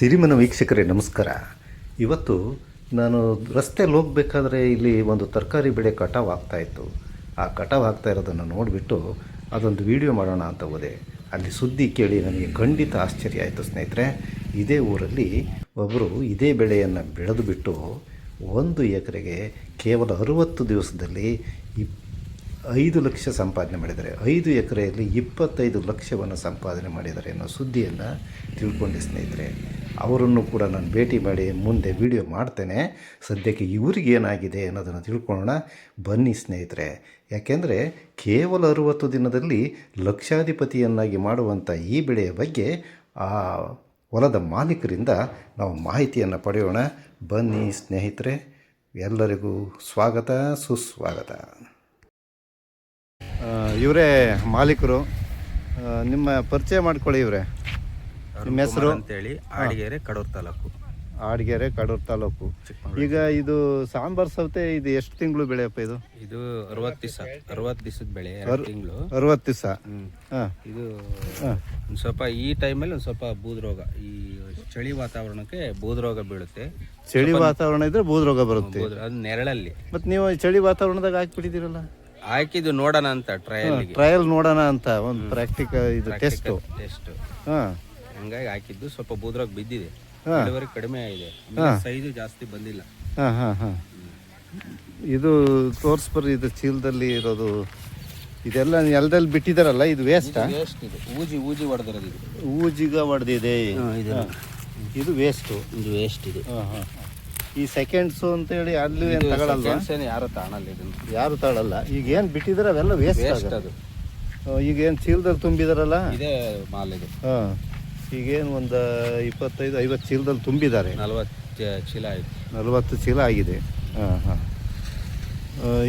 ಸಿರಿಮನ ವೀಕ್ಷಕರೇ, ನಮಸ್ಕಾರ. ಇವತ್ತು ನಾನು ರಸ್ತೆಯಲ್ಲಿ ಹೋಗಬೇಕಾದ್ರೆ ಇಲ್ಲಿ ಒಂದು ತರಕಾರಿ ಬೆಳೆ ಕಟಾವು ಆಗ್ತಾ ಇತ್ತು. ಆ ಕಟಾವು ಆಗ್ತಾ ಇರೋದನ್ನು ನೋಡಿಬಿಟ್ಟು ಅದೊಂದು ವಿಡಿಯೋ ಮಾಡೋಣ ಅಂತ ಹೋದೆ. ಅಲ್ಲಿ ಸುದ್ದಿ ಕೇಳಿ ನನಗೆ ಖಂಡಿತ ಆಶ್ಚರ್ಯ ಆಯಿತು ಸ್ನೇಹಿತರೆ. ಇದೇ ಊರಲ್ಲಿ ಒಬ್ಬರು ಇದೇ ಬೆಳೆಯನ್ನು ಬೆಳೆದು ಬಿಟ್ಟು ಒಂದು ಎಕರೆಗೆ ಕೇವಲ ಅರುವತ್ತು ದಿವಸದಲ್ಲಿ ಇಪ್, ಐದು ಲಕ್ಷ ಸಂಪಾದನೆ ಮಾಡಿದ್ದಾರೆ. ಐದು ಎಕರೆಯಲ್ಲಿ ಇಪ್ಪತ್ತೈದು ಲಕ್ಷವನ್ನು ಸಂಪಾದನೆ ಮಾಡಿದ್ದಾರೆ ಅನ್ನೋ ಸುದ್ದಿಯನ್ನು ತಿಳ್ಕೊಂಡೆ ಸ್ನೇಹಿತರೆ. ಅವರನ್ನು ಕೂಡ ನಾನು ಭೇಟಿ ಮಾಡಿ ಮುಂದೆ ವಿಡಿಯೋ ಮಾಡ್ತೇನೆ. ಸದ್ಯಕ್ಕೆ ಇವರಿಗೇನಾಗಿದೆ ಅನ್ನೋದನ್ನು ತಿಳ್ಕೊಳ್ಳೋಣ. ಬನ್ನಿ ಸ್ನೇಹಿತರೆ. ಯಾಕೆಂದರೆ ಕೇವಲ ಅರುವತ್ತು ದಿನದಲ್ಲಿ ಲಕ್ಷಾಧಿಪತಿಯನ್ನಾಗಿ ಮಾಡುವಂಥ ಈ ಬೆಳೆಯ ಬಗ್ಗೆ ಆ ಹೊಲದ ಮಾಲೀಕರಿಂದ ನಾವು ಮಾಹಿತಿಯನ್ನು ಪಡೆಯೋಣ. ಬನ್ನಿ ಸ್ನೇಹಿತರೆ. ಎಲ್ಲರಿಗೂ ಸ್ವಾಗತ, ಸುಸ್ವಾಗತ. ಇವರೇ ಮಾಲೀಕರು. ನಿಮ್ಮ ಪರಿಚಯ ಮಾಡ್ಕೊಳ್ಳಿ ಇವರೇ. ನಿಮ್ಮ ಹೆಸರು? ಅಂತೇಳಿ ಆಡಿಗೆರೆ ಕಡೂರ್ ತಾಲೂಕು. ಆಡಿಗೆರೆ ಕಡೂರು ತಾಲೂಕು. ಈಗ ಇದು ಸಾಂಬಾರ್ ಸೌತೆ ಇದು ಎಷ್ಟು ತಿಂಗಳು ಬೆಳೆಯಪ್ಪ ಇದು? ಇದು ಅರವತ್ತು ದಿವಸ ಅರವತ್ತು ದಿವಸದ ಬೆಳೆ ಎರಡು ತಿಂಗಳು. ಅರವತ್ತು ದಿವಸ? ಹಾಂ. ಇದು ಒಂದು ಸ್ವಲ್ಪ ಈ ಟೈಮಲ್ಲಿ ಒಂದು ಸ್ವಲ್ಪ ಬೂದ್ರೋಗ ಈ ಚಳಿ ವಾತಾವರಣಕ್ಕೆ ಬೂದ್ರೋಗ ಬೀಳುತ್ತೆ. ಚಳಿ ವಾತಾವರಣ ಇದ್ರೆ ಬೂದ್ರೋಗ ಬರುತ್ತೆ. ಬೂದ್ರ ಅದು ನೆರಳಲ್ಲಿ. ಮತ್ತು ನೀವು ಚಳಿ ವಾತಾವರಣದಾಗ ಹಾಕಿಬಿಟ್ಟಿದ್ದೀರಲ್ಲ? ಹಾಕಿದ್ದು ನೋಡೋಣ ಅಂತ ಟ್ರಯಲ್ ಟ್ರಯಲ್ ನೋಡೋಣ ಅಂತ ಒಂದು ಪ್ರಾಕ್ಟಿಕಲ್ ಇದು ಟೆಸ್ಟು ಟೆಸ್ಟ್ ಹಾಂ. ಹಂಗಾಗಿ ಹಾಕಿದ್ದು ಸ್ವಲ್ಪ ಬೂದ್ರಾಗ ಬಿದ್ದಿದೆ. ಇಳುವರಿ ಕಡಿಮೆ ಆಗಿದೆ. ಸೈಜು ಜಾಸ್ತಿ ಬಂದಿಲ್ಲ. ಹಾಂ ಹಾಂ ಹಾಂ. ಇದು ತೋರಿಸ್ಬರ್ರಿ ಇದು ಚೀಲದಲ್ಲಿ ಇರೋದು. ಇದೆಲ್ಲ ನೆಲದಲ್ಲಿ ಬಿಟ್ಟಿದಾರಲ್ಲ ಇದು ವೇಸ್ಟಾ ವೇಸ್ಟ್ ಇದು ಊಜಿ ಊಜಿ ಹೊಡೆದಿರೋದು ಇದು. ಊಜಿಗ ಹೊಡೆದಿದೆ ಇದು. ವೇಸ್ಟು ಇದು ವೇಸ್ಟ್ ಇದು ಹಾಂ ಹಾಂ. ಈ ಸೆಕೆಂಡ್ಸು ಅಂತೇಳಿ ಅಲ್ಲಿ ಏನು ತಗೊಳ್ಳಲ್ಲ ಯಾರು ತಾಣಲ್ಲ ಇದನ್ನು. ಯಾರು ತಾಳಲ್ಲ. ಈಗ ಏನು ಬಿಟ್ಟಿದಾರೆ ಅವೆಲ್ಲ ವೇಸ್ಟ್ ವೇಸ್ಟ್ ಅದು. ಈಗ ಏನು ಚೀಲದಲ್ಲಿ ತುಂಬಿದಾರಲ್ಲ? ಇದೇ ಮಾಲ್ ಇದು. ಹಾಂ. ಈಗೇನು ಒಂದು ಇಪ್ಪತ್ತೈದು ಐವತ್ತು ಚೀಲದಲ್ಲಿ ತುಂಬಿದ್ದಾರೆ. ನಲ್ವತ್ತು ಚೀಲ ಆಯಿತು. ನಲವತ್ತು ಚೀಲ ಆಗಿದೆ. ಹಾಂ ಹಾಂ.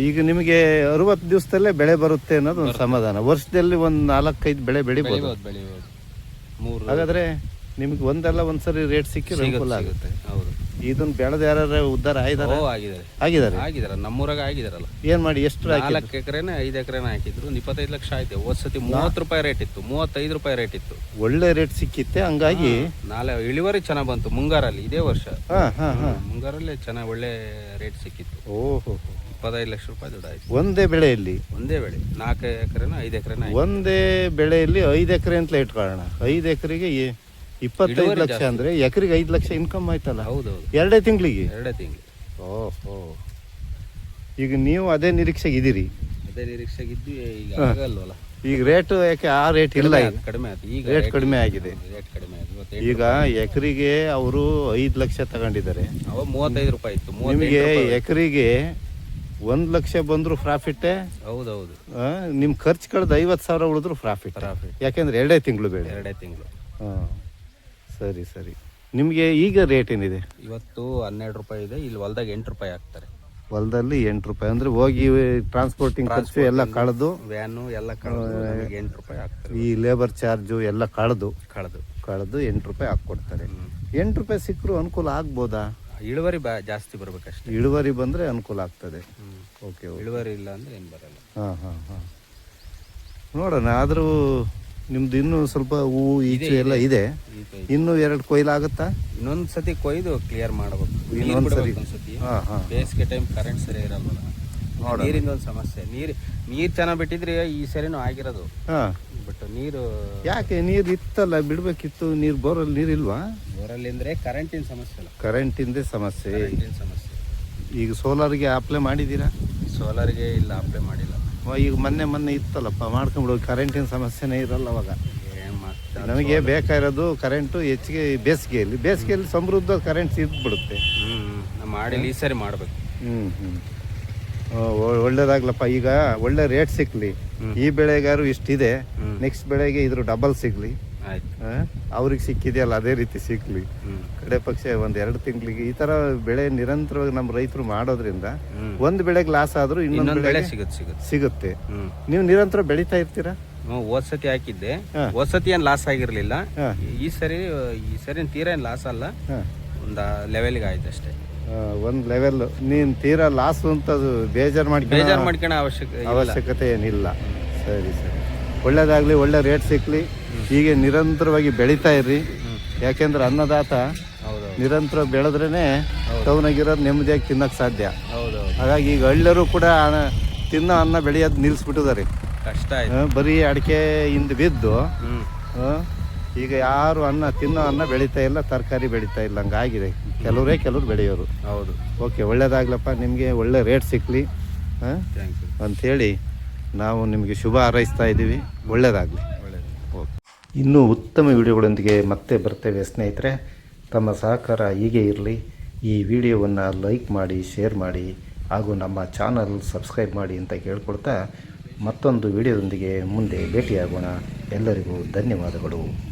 ಈಗ ನಿಮಗೆ ಅರುವತ್ತು ದಿವಸದಲ್ಲೇ ಬೆಳೆ ಬರುತ್ತೆ ಅನ್ನೋದು ಒಂದು ಸಮಾಧಾನ. ವರ್ಷದಲ್ಲಿ ಒಂದು ನಾಲ್ಕೈದು ಬೆಳೆ ಬೆಳಿಬೋದು. ಬೆಳಿಬೋದು ಮೂರು ಹಾಗಾದ್ರೆ ನಿಮಗೆ ಒಂದಲ್ಲ ಒಂದು ಸರಿ ರೇಟ್ ಸಿಕ್ಕಿ ಅನುಕೂಲ ಆಗುತ್ತೆ. ಹೌದು. ಇದನ್ನ ಬೆಳೆದ ಯಾರು ಉದ್ದಾರ ಆಗಿದಾರೆ? ಆಗಿದ್ದಾರೆ ಆಗಿದ್ದಾರೆ ಆಗಿದಾರ? ನಮ್ಮೂರಾಗ ಆಗಿದಾರಲ್ಲ. ಏನ್ ಮಾಡಿ ಎಷ್ಟು ನಾಲ್ಕು ಎಕರೆನ ಐದು ಎಕರೆನ ಹಾಕಿದ್ರು. ಇಪ್ಪತ್ತೈದು ಲಕ್ಷ ಆಯ್ತು. ಹೋದ್ ಸತಿ ಮೂವತ್ತು ರೂಪಾಯಿ ರೇಟ್ ಇತ್ತು. ಮೂವತ್ತೈದು ರೂಪಾಯಿ ರೇಟ್ ಇತ್ತು. ಒಳ್ಳೆ ರೇಟ್ ಸಿಕ್ಕಿತ್ತೆ. ಹಂಗಾಗಿ ನಾಳೆ ಇಳುವರಿ ಚೆನ್ನಾಗಿ ಬಂತು ಮುಂಗಾರಲ್ಲಿ ಇದೇ ವರ್ಷ. ಮುಂಗಾರಲ್ಲಿ ಚೆನ್ನಾಗಿ ಒಳ್ಳೆ ರೇಟ್ ಸಿಕ್ಕಿತ್ತು. ಓಹೋ ಇಪ್ಪತ್ತೈದು ಲಕ್ಷ ರೂಪಾಯಿ ದುಡ್ಡು ಆಯ್ತು. ಒಂದೇ ಬೆಳೆಯಲ್ಲಿ? ಒಂದೇ ಬೆಳೆ. ನಾಲ್ಕು ಎಕರೆನ ಐದು ಎಕರೆನ ಒಂದೇ ಬೆಳೆಯಲ್ಲಿ ಐದು ಎಕರೆ ಅಂತಲೇ ಇಟ್ಕೊಳ್ಳೋಣ. ಐದು ಎಕರೆಗೆ ಇಪ್ಪತ್ತೈದು ಲಕ್ಷ ಅಂದ್ರೆ ಎಕರೆಗೆ ಐದು ಲಕ್ಷ ಇನ್ಕಮ್ ಆಯ್ತಲ್ಲ? ಹೌದು ಎರಡೇ ತಿಂಗಳಿಗೆ? ಎರಡೇ ತಿಂಗಳು. ಓಹೋ. ಈಗ ನೀವು ಅದೇ ನಿರೀಕ್ಷೆಗೆ ಇದ್ದೀರಿ ಅದೇ ನಿರೀಕ್ಷೆಗಿದ್ದು ಈಗ ಆಗಲ್ವಲ್ಲ? ಈಗ ರೇಟ್ ಯಾಕೆ ಆ ರೇಟ್ ಇಲ್ಲ ಈಗ? ಕಡಿಮೆ ಆಯ್ತು ಈಗ ರೇಟ್ ಕಡಿಮೆ ಆಗಿದೆ. ರೇಟ್ ಕಡಿಮೆ ಆಯ್ತು ಈಗ ಎಕರೆಗೆ ಅವರು ಐದು ಲಕ್ಷ ತಗೊಂಡಿದ್ದಾರೆ. ಅವ ಮೂವತ್ತೈದು ರೂಪಾಯಿ ಇತ್ತು. ನಿಮಗೆ ಎಕರಿಗೆ ಎಕರೆಗೆ ಒಂದು ಲಕ್ಷ ಬಂದ್ರು ಪ್ರಾಫಿಟ್ಟೇ ಹೌದೌದು. ನಿಮ್ಮ ಖರ್ಚು ಕಳೆದು ಐವತ್ತು ಸಾವಿರ ಉಳಿದ್ರು ಪ್ರಾಫಿಟ್ ಪ್ರಾಫಿಟ್ ಯಾಕೆಂದ್ರೆ ಎರಡೇ ತಿಂಗಳು ಬೇಡ ಎರಡೇ ತಿಂಗಳು. ಹಾಂ. ಸರಿ ಸರಿ. ನಿಮಗೆ ಈಗ ರೇಟ್ ಏನಿದೆ? ಇವತ್ತು ಹನ್ನೆರಡು ರೂಪಾಯಿ ಇದೆ ಇಲ್ಲಿ ಹೊಲ್ದಾಗ ಎಂಟು ರೂಪಾಯಿ ಹಾಕ್ತಾರೆ. ಹೊಲದಲ್ಲಿ ಎಂಟು ರೂಪಾಯಿ. ಅಂದ್ರೆ ಹೋಗಿ ಟ್ರಾನ್ಸ್ಪೋರ್ಟಿಂಗ್ ಖರ್ಚು ಎಲ್ಲ ಕಳೆದು ವ್ಯಾನು ಎಲ್ಲ ಕಳೆದು ಎಂಟು ರೂಪಾಯಿ ಹಾಕ್ತಾರೆ. ಈ ಲೇಬರ್ ಚಾರ್ಜು ಎಲ್ಲ ಕಳೆದು ಕಳೆದು. ಕಳೆದು ಎಂಟು ರೂಪಾಯಿ ಹಾಕ್ಕೊಡ್ತಾರೆ. ಎಂಟು ರೂಪಾಯಿ ಸಿಕ್ಕರೂ ಅನುಕೂಲ ಆಗ್ಬೋದಾ? ಇಳುವರಿ ಬಾ ಜಾಸ್ತಿ ಬರಬೇಕಷ್ಟೇ. ಇಳುವರಿ ಬಂದರೆ ಅನುಕೂಲ ಆಗ್ತದೆ. ಓಕೆ ಇಳುವರಿ ಇಲ್ಲ ಅಂದರೆ ಏನು ಬರಲ್ಲ. ಹಾಂ ಹಾಂ ಹಾಂ. ನೋಡೋಣ ಆದರೂ ನಿಮ್ದು ಇನ್ನೂ ಸ್ವಲ್ಪ ಹೂವು ಈಚು ಎಲ್ಲ ಇದೆ. ಇನ್ನು ಎರಡು ಕೊಯ್ಲಾಗುತ್ತಾ ಇನ್ನೊಂದು ಸತಿ ಕೊಯ್ದು ಕ್ಲಿಯರ್ ಮಾಡಬೇಕು. ಇನ್ನೊಂದು ಸರಿ. ಬೇಸಿಗೆ ಟೈಮ್ ಕರೆಂಟ್ ಸರಿ ನೋಡಿ ನೀರಿಂದ ಒಂದು ಸಮಸ್ಯೆ. ನೀರು ನೀರು ಚೆನ್ನಾಗಿ ಬಿಟ್ಟಿದ್ರೆ ಈ ಸರಿನೂ ಆಗಿರೋದು. ಹಾಂ. ಬಟ್ ನೀರು ಯಾಕೆ? ನೀರು ಇತ್ತಲ್ಲ ಬಿಡಬೇಕಿತ್ತು. ನೀರು ಬೋರಲ್ಲಿ ನೀರಿಲ್ವಾ ಬೋರಲ್ಲಿ ಕರೆಂಟ್ ಕರೆಂಟಿನ ಸಮಸ್ಯೆ ಅಲ್ಲ. ಕರೆಂಟಿಂದೇ ಸಮಸ್ಯೆ. ಸಮಸ್ಯೆ. ಈಗ ಸೋಲಾರ್ಗೆ ಅಪ್ಲೈ ಮಾಡಿದ್ದೀರಾ? ಸೋಲಾರ್ಗೆ ಇಲ್ಲ ಅಪ್ಲೈ ಮಾಡಿಲ್ಲ. ಈಗ ಮೊನ್ನೆ ಮೊನ್ನೆ ಇತ್ತಲ್ಲಪ್ಪ ಮಾಡ್ಕೊಂಡ್ಬಿಡು ಕರೆಂಟಿನ ಸಮಸ್ಯೆನೇ ಇರಲ್ಲ ಅವಾಗ. ನಮಗೆ ಬೇಕಾಗಿರೋದು ಕರೆಂಟು ಹೆಚ್ಚಿಗೆ ಬೇಸಿಗೆಯಲ್ಲಿ ಬೇಸಿಗೆಯಲ್ಲಿ ಸಮೃದ್ಧ ಕರೆಂಟ್ ಇದ್ಬಿಡುತ್ತೆ ಹ್ಮ್ ನಾವು ಈ ಸರಿ ಮಾಡ್ಬೇಕು. ಹ್ಞೂ ಹ್ಞೂ ಒಳ್ಳೇದಾಗ್ಲಪ್ಪ ಈಗ ಒಳ್ಳೆ ರೇಟ್ ಸಿಕ್ಲಿ. ಈ ಬೆಳೆಗಾರು ಇಷ್ಟಿದೆ. ನೆಕ್ಸ್ಟ್ ಬೆಳೆಗೆ ಇದ್ರ ಡಬಲ್ ಸಿಗ್ಲಿ. ಅವ್ರಿಗೆ ಸಿಕ್ಕಿದೆಯಲ್ಲ ಅದೇ ರೀತಿ ಸಿಕ್ಲಿ. ಕಡೆ ಪಕ್ಷ ಒಂದ್ ಎರಡು ತಿಂಗಳಿಗೆ ಈ ತರ ಬೆಳೆ ನಿರಂತರವಾಗಿ ನಮ್ಮ ರೈತರು ಮಾಡೋದ್ರಿಂದ ಒಂದ್ ಬೆಳೆಗೆ ಲಾಸ್ ಆದ್ರೂ ಇನ್ನೊಂದ್ ಬೆಳೆ ಸಿಗುತ್ತೆ ಸಿಗುತ್ತೆ. ನೀವು ನಿರಂತರ ಬೆಳಿತಾ ಇರ್ತೀರಾ? ಹೋದ್ ಸತಿ ಹಾಕಿದ್ದೆ. ವಸತಿ ಹೋದ್ ಸತಿ ಏನ್ ಲಾಸ್ ಆಗಿರ್ಲಿಲ್ಲ. ಈ ಸರಿ ಈ ಸರಿ ತೀರಾ ಏನ್ ಲಾಸ್ ಅಲ್ಲ. ಒಂದು ಲೆವೆಲ್ಗೆ ಆಯ್ತು ಅಷ್ಟೇ. ಒಂದು ಲೆವೆಲ್ ನೀನ್ ತೀರಾ ಲಾಸ್ ಅಂತ ಅದು ಬೇಜಾರ್ ಮಾಡ್ಕೊಳ್ಳೋ ಬೇಜಾರ್ ಮಾಡ್ಕೊಳ ಅವಶ್ಯಕ. ಅವಶ್ಯಕತೆ ಏನಿಲ್ಲ. ಸರಿ ಸರಿ. ಒಳ್ಳೇದಾಗ್ಲಿ ಒಳ್ಳೆ ರೇಟ್ ಸಿಕ್ಕಲಿ ಹೀಗೆ ನಿರಂತರವಾಗಿ ಬೆಳೀತಾ ಇರ್ರಿ. ಯಾಕೆಂದ್ರೆ ಅನ್ನದಾತ ನಿರಂತರ ಬೆಳೆದ್ರೇ ಟೌನಾಗಿರೋದು ನೆಮ್ಮದಿಯಾಗಿ ತಿನ್ನಕ್ಕೆ ಸಾಧ್ಯ. ಹಾಗಾಗಿ ಈಗ ಹಳ್ಳಿಯರು ಕೂಡ ತಿನ್ನೋ ಅನ್ನ ಬೆಳೆಯೋದು ನಿಲ್ಲಿಸ್ಬಿಟ್ಟಿದ್ದಾರೆ ಬರೀ ಅಡಿಕೆ ಹಿಂದೆ ಬಿದ್ದು ಈಗ ಯಾರು ಅನ್ನ ತಿನ್ನೋ ಅನ್ನ ಬೆಳೀತಾ ಇಲ್ಲ ತರಕಾರಿ ಬೆಳೀತಾ ಇಲ್ಲ ಹಂಗಾಗಿದೆ. ಕೆಲವರೇ ಕೆಲವ್ರು ಬೆಳೆಯೋರು. ಹೌದು. ಓಕೆ ಒಳ್ಳೇದಾಗ್ಲಪ್ಪ ನಿಮಗೆ ಒಳ್ಳೆ ರೇಟ್ ಸಿಕ್ಕಲಿ ಹಾಂ ಅಂತೇಳಿ ಅಂಥೇಳಿ ನಾವು ನಿಮಗೆ ಶುಭ ಹಾರೈಸ್ತಾ ಇದ್ದೀವಿ. ಒಳ್ಳೆಯದಾಗಲಿ ಒಳ್ಳೆಯದು ಓಕೆ ಇನ್ನೂ ಉತ್ತಮ ವಿಡಿಯೋಗಳೊಂದಿಗೆ ಮತ್ತೆ ಬರ್ತೇವೆ ಸ್ನೇಹಿತರೆ. ತಮ್ಮ ಸಹಕಾರ ಹೀಗೆ ಇರಲಿ. ಈ ವಿಡಿಯೋವನ್ನು ಲೈಕ್ ಮಾಡಿ, ಶೇರ್ ಮಾಡಿ ಹಾಗೂ ನಮ್ಮ ಚಾನಲ್ ಸಬ್ಸ್ಕ್ರೈಬ್ ಮಾಡಿ ಅಂತ ಕೇಳ್ಕೊಳ್ತಾ ಮತ್ತೊಂದು ವಿಡಿಯೋದೊಂದಿಗೆ ಮುಂದೆ ಭೇಟಿಯಾಗೋಣ. ಎಲ್ಲರಿಗೂ ಧನ್ಯವಾದಗಳು.